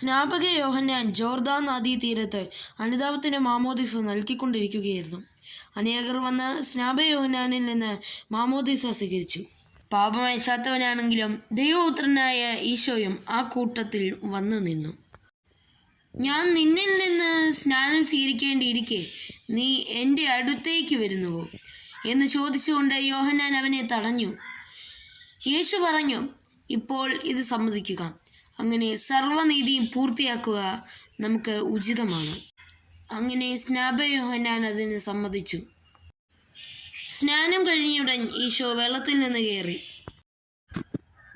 സ്നാപക യോഹന്നാൻ ജോർദാൻ നദീതീരത്ത് അനുതാപത്തിന്റെ മാമോദിസ നൽകിക്കൊണ്ടിരിക്കുകയായിരുന്നു. അനേകർ വന്ന് സ്നാപക യോഹന്നാനിൽ നിന്ന് മാമോദിസ സ്വീകരിച്ചു. പാപമയച്ചാത്തവനാണെങ്കിലും ദൈവപുത്രനായ ഈശോയും ആ കൂട്ടത്തിൽ വന്നു നിന്നു. ഞാൻ നിന്നിൽ നിന്ന് സ്നാനം സ്വീകരിക്കേണ്ടിയിരിക്കെ നീ എന്റെ അടുത്തേക്ക് വരുന്നുവോ? എന്ന് ചോദിച്ചുകൊണ്ട് യോഹന്നാൻ അവനെ തടഞ്ഞു. യേശു പറഞ്ഞു ഇപ്പോൾ ഇത് സമ്മതിക്കുക. അങ്ങനെ സർവനീതിയും പൂർത്തിയാക്കുക നമുക്ക് ഉചിതമാണ്. അങ്ങനെ സ്നാപയോഹനാൻ അതിന് സമ്മതിച്ചു. സ്നാനം കഴിഞ്ഞുടൻ ഈശോ വെള്ളത്തിൽ നിന്ന് കയറി.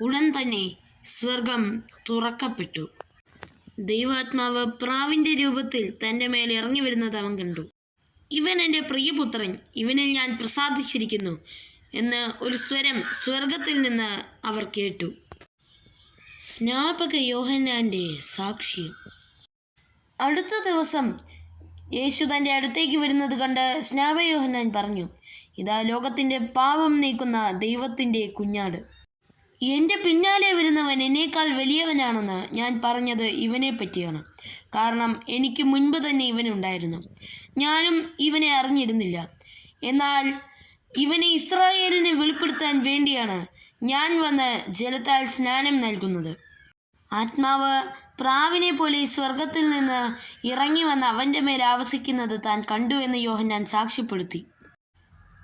ഉടൻ തന്നെ സ്വർഗം തുറക്കപ്പെട്ടു. ദൈവാത്മാവ് പ്രാവിന്റെ രൂപത്തിൽ തന്റെ മേൽ ഇറങ്ങി വരുന്നത് അവൻ കണ്ടു. ഇവൻ എന്റെ പ്രിയപുത്രൻ ഇവനിൽ ഞാൻ പ്രസാദിച്ചിരിക്കുന്നു എന്ന് ഒരു സ്വരം സ്വർഗത്തിൽ നിന്ന് അവർ കേട്ടു. സ്നാപക യോഹന്നാന്റെ സാക്ഷ്യം. അടുത്ത ദിവസം യേശു തന്റെ അടുത്തേക്ക് വരുന്നത് കണ്ട് സ്നാപയോഹന്നാൻ പറഞ്ഞു ഇതാ ലോകത്തിന്റെ പാപം നീക്കുന്ന ദൈവത്തിന്റെ കുഞ്ഞാട്. എന്റെ പിന്നാലെ വരുന്നവൻ എന്നേക്കാൾ വലിയവനാണെന്ന് ഞാൻ പറഞ്ഞത് ഇവനെ പറ്റിയാണ് കാരണം എനിക്ക് മുൻപ് തന്നെ ഇവനുണ്ടായിരുന്നു. ഞാനും ഇവനെ അറിഞ്ഞിരുന്നില്ല. എന്നാൽ ഇവനെ ഇസ്രായേലിനെ വെളിപ്പെടുത്താൻ വേണ്ടിയാണ് ഞാൻ വന്ന് ജലത്താൽ സ്നാനം നൽകുന്നത്. ആത്മാവ് പ്രാവിനെ പോലെ സ്വർഗത്തിൽ നിന്ന് ഇറങ്ങി വന്ന് അവന്റെ മേൽ ആവസിക്കുന്നത് താൻ കണ്ടു എന്ന് യോഹന്നാൻ സാക്ഷ്യപ്പെടുത്തി.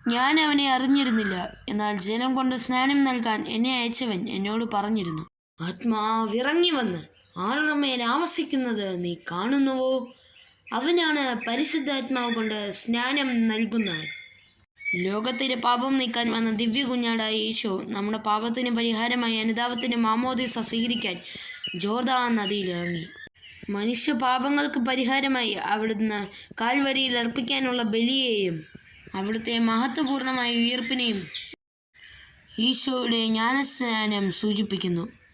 ഞാൻ അവനെ അറിഞ്ഞിരുന്നില്ല. എന്നാൽ ജലം കൊണ്ട് സ്നാനം നൽകാൻ എന്നെ അയച്ചവൻ എന്നോട് പറഞ്ഞിരുന്നു. ആത്മാവിറങ്ങി വന്ന് ആളുടെ മേൽ ആവസിക്കുന്നത് നീ കാണുന്നുവോ? അവനാണ് പരിശുദ്ധാത്മാവ് കൊണ്ട് സ്നാനം നൽകുന്നവൻ. ലോകത്തിന്റെ പാപം നീക്കാൻ വന്ന ദിവ്യ കുഞ്ഞാടായ ഈശോ നമ്മുടെ പാപത്തിന് പരിഹാരമായി അനുതാപത്തിന് മാമോദിസ സ്വീകരിക്കാൻ ജോർദാൻ നദിയിൽ ഇറങ്ങി. മനുഷ്യ പാപങ്ങൾക്ക് പരിഹാരമായി അവിടുന്ന് കാൽവരിയിൽ അർപ്പിക്കാനുള്ള ബലിയെയും അവിടുത്തെ മഹത്വപൂർണമായ ഉയർപ്പിനെയും ഈശോയുടെ ജ്ഞാനസ്നാനം സൂചിപ്പിക്കുന്നു.